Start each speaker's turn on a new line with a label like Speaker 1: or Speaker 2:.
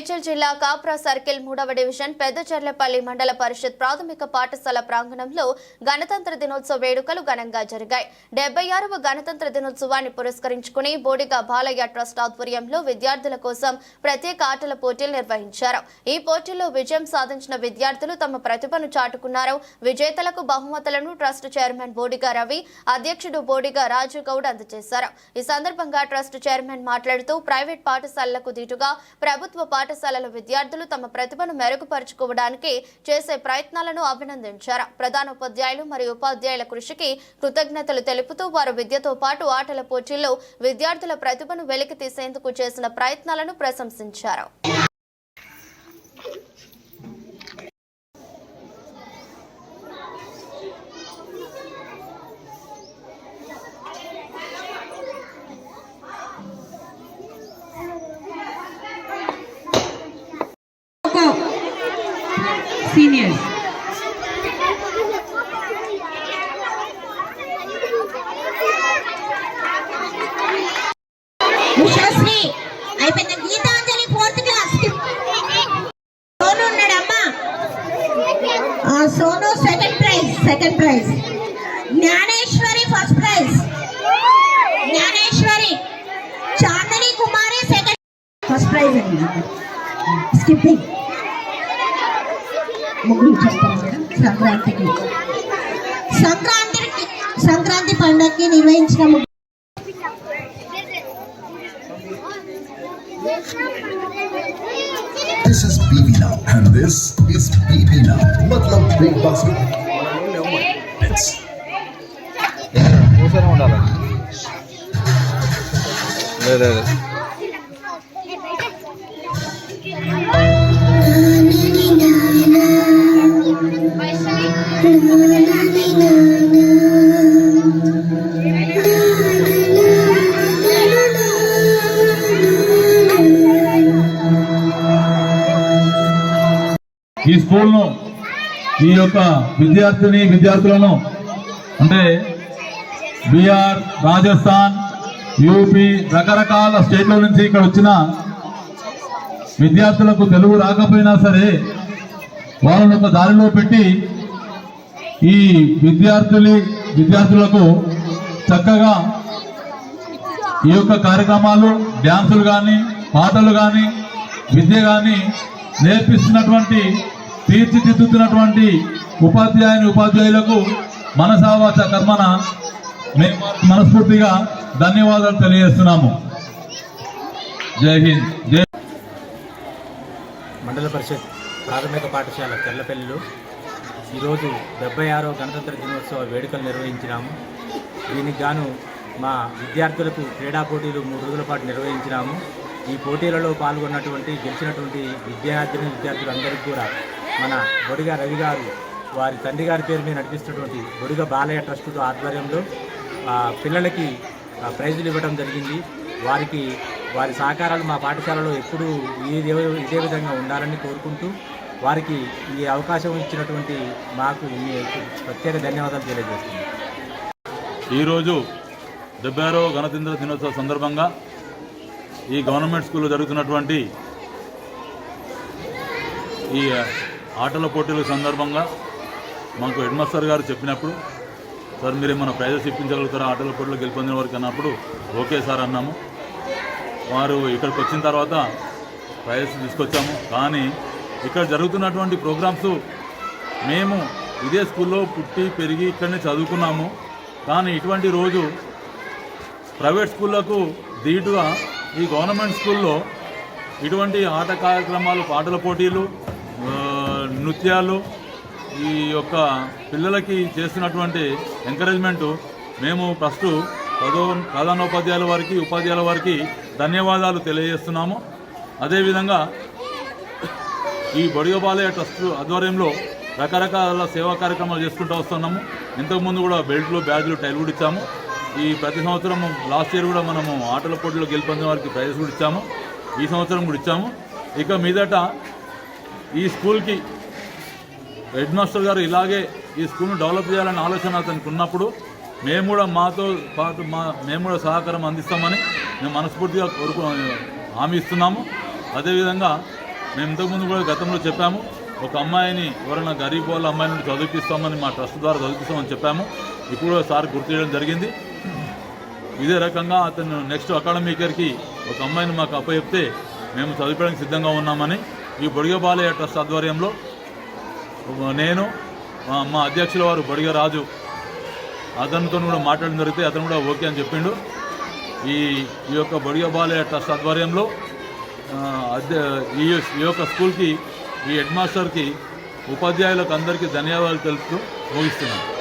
Speaker 1: మేడ్చల్ జిల్లా కాప్రా సర్కిల్ మూడవ డివిజన్ పెద్దచర్లపల్లి మండల పరిషత్ ప్రాథమిక పాఠశాల ప్రాంగణంలో గణతంత్ర దినోత్సవ వేడుకలు ఘనంగా జరిగాయి. డెబ్బై ఆరవ గణతంత్ర దినోత్సవాన్ని పురస్కరించుకుని బోడిగా బాలయ్య ట్రస్ట్ ఆధ్వర్యంలో విద్యార్థుల కోసం ప్రత్యేక ఆటల పోటీలు నిర్వహించారు. ఈ పోటీల్లో విజయం సాధించిన విద్యార్థులు తమ ప్రతిభను చాటుకున్నారు. విజేతలకు బహుమతులను ట్రస్ట్ చైర్మన్ బోడిగా రవి అధ్యక్షుడు బోడిగా రాజు గౌడ్ అందజేశారు. ఈ సందర్భంగా ట్రస్ట్ చైర్మన్ మాట్లాడుతూ ప్రైవేట్ పాఠశాలలకు దీటుగా ప్రభుత్వ పాఠ పాఠశాలల విద్యార్థులు తమ ప్రతిభను మెరుగుపరుచుకోవడానికి చేసే ప్రయత్నాలను అభినందించారు. ప్రధాన ఉపాధ్యాయులు మరియు ఉపాధ్యాయుల కృషికి కృతజ్ఞతలు తెలుపుతూ వారు విద్యతో పాటు ఆటల పోటీల్లో విద్యార్థుల ప్రతిభను వెలికి తీసేందుకు చేసిన ప్రయత్నాలను ప్రశంసించారు.
Speaker 2: Seniors.
Speaker 3: ఉషశ్రీ అయిపోయింది. Gitanjali fourth class. సోను ఉన్నాడమ్మా. ఆ, Sonu second prize second prize. Gnaneshwari first prize. Gnaneshwari. Chandni Kumari second. First prize అండి. స్కిప్పింగ్ ముగ్గురు చెప్తాను మేడం సంక్రాంతికి సంక్రాంతికి సంక్రాంతి పండుగకి నిర్వహించిన ముగ్గురు
Speaker 4: This is BB Now, and this is BB Now. मतलब Big Basket. It's
Speaker 5: కూర్చొని ఉండాలి లేదు
Speaker 6: ఈ స్కూల్ను ఈ యొక్క విద్యార్థిని విద్యార్థులను అంటే బీహార్ రాజస్థాన్ యూపీ రకరకాల స్టేట్ల నుంచి ఇక్కడ వచ్చిన విద్యార్థులకు తెలుగు రాకపోయినా సరే వాళ్ళని ఒక దారిలో పెట్టి ఈ విద్యార్థులు విద్యార్థులకు చక్కగా ఈ యొక్క కార్యక్రమాలు డ్యాన్సులు కానీ పాటలు కానీ విద్య కానీ నేర్పిస్తున్నటువంటి తీర్చిదిద్దుతున్నటువంటి ఉపాధ్యాయుని ఉపాధ్యాయులకు మనసావాచ కర్మన మేము మనస్ఫూర్తిగా ధన్యవాదాలు తెలియజేస్తున్నాము. జై హింద్. జై
Speaker 7: మండల పరిషత్ ప్రాథమిక పాఠశాల తెల్లపల్లిలో ఈరోజు డెబ్బై ఆరో గణతంత్ర దినోత్సవ వేడుకలు నిర్వహించినాము. దీనికి గాను మా విద్యార్థులకు క్రీడా పోటీలు మూడు రోజుల పాటు నిర్వహించినాము. ఈ పోటీలలో పాల్గొన్నటువంటి గెలిచినటువంటి విద్యార్థిని విద్యార్థులందరికీ కూడా మన బొడిగ రవి గారు వారి తండ్రి గారి పేరు మీద నడిపిస్తున్నటువంటి బొడిగ బాలయ్య ట్రస్ట్ ఆధ్వర్యంలో పిల్లలకి ప్రైజులు ఇవ్వడం జరిగింది. వారికి వారి సహకారాలు మా పాఠశాలలో ఎప్పుడూ ఇదే ఇదే విధంగా ఉండాలని కోరుకుంటూ వారికి ఈ అవకాశం ఇచ్చినటువంటి మాకు మీ ప్రత్యేక ధన్యవాదాలు తెలియజేస్తుంది
Speaker 6: ఈరోజు డెబ్బై ఆరవ గణతంత్ర దినోత్సవ సందర్భంగా ఈ గవర్నమెంట్ స్కూల్లో జరుగుతున్నటువంటి ఈ ఆటల పోటీల సందర్భంగా మాకు హెడ్మాస్టర్ గారు చెప్పినప్పుడు సార్ మీరు ఏమైనా ప్రైజెస్ ఇప్పించగలుగుతారా ఆటల పోటీలో గెలుపొందిన వారికి? అన్నప్పుడు ఓకే సార్ అన్నాము. వారు ఇక్కడికి వచ్చిన తర్వాత ప్రైజెస్ తీసుకొచ్చాము. కానీ ఇక్కడ జరుగుతున్నటువంటి ప్రోగ్రామ్స్ మేము ఇదే స్కూల్లో పుట్టి పెరిగి ఇక్కడనే చదువుకున్నాము. కానీ ఇటువంటి రోజు ప్రైవేట్ స్కూళ్ళకు ధీటుగా ఈ గవర్నమెంట్ స్కూల్లో ఇటువంటి ఆట కార్యక్రమాలు పాటల పోటీలు నృత్యాలు ఈ యొక్క పిల్లలకి చేస్తున్నటువంటి ఎంకరేజ్మెంటు మేము ఫస్ట్ పదో ప్రధానోపాధ్యాయుల వారికి ఉపాధ్యాయుల వారికి ధన్యవాదాలు తెలియజేస్తున్నాము. అదేవిధంగా ఈ బొడిగబాలయ ట్రస్ట్ ఆధ్వర్యంలో రకరకాల సేవా కార్యక్రమాలు చేసుకుంటూ వస్తున్నాము. ఇంతకుముందు కూడా బెల్ట్లు బ్యాగులు టైల్ కూడా ఇచ్చాము. ఈ ప్రతి సంవత్సరం లాస్ట్ ఇయర్ కూడా మనము ఆటల పోటీలో గెలుపొందిన వారికి ప్రైజెస్ కూడా ఇచ్చాము. ఈ సంవత్సరం కూడా ఇచ్చాము. ఇక మీదట ఈ స్కూల్కి హెడ్ మాస్టర్ గారు ఇలాగే ఈ స్కూల్ను డెవలప్ చేయాలనే ఆలోచన అతనికి ఉన్నప్పుడు మేము కూడా మాతో పాటు మా మేము కూడా సహకారం అందిస్తామని మేము మనస్ఫూర్తిగా కోరుకు హామీ ఇస్తున్నాము. అదేవిధంగా మేము ఇంతకుముందు కూడా గతంలో చెప్పాము ఒక అమ్మాయిని ఎవరైనా గరీబ్ వాళ్ళ అమ్మాయిని చదివిపిస్తామని మా ట్రస్ట్ ద్వారా చదివిస్తామని చెప్పాము. ఇప్పుడు సార్ గుర్తు చేయడం జరిగింది. ఇదే రకంగా అతను నెక్స్ట్ అకాడమిక్ ఇయర్కి ఒక అమ్మాయిని మాకు అప్పచెప్తే మేము చదివించడానికి సిద్ధంగా ఉన్నామని ఈ బొడిగబాలయ్య ట్రస్ట్ ఆధ్వర్యంలో నేను మా- అధ్యక్షుల వారు బడిగరాజు అతనితో కూడా మాట్లాడడం జరిగితే అతను కూడా ఓకే అని చెప్పిండు. ఈ ఈ యొక్క బడిగ బాలయ్య ట్రస్ట్ ఆధ్వర్యంలో అధ్య ఈ యొక్క స్కూల్కి ఈ హెడ్ మాస్టర్కి ఉపాధ్యాయులకు అందరికీ ధన్యవాదాలు తెలుపుతూ ముగిస్తున్నాను.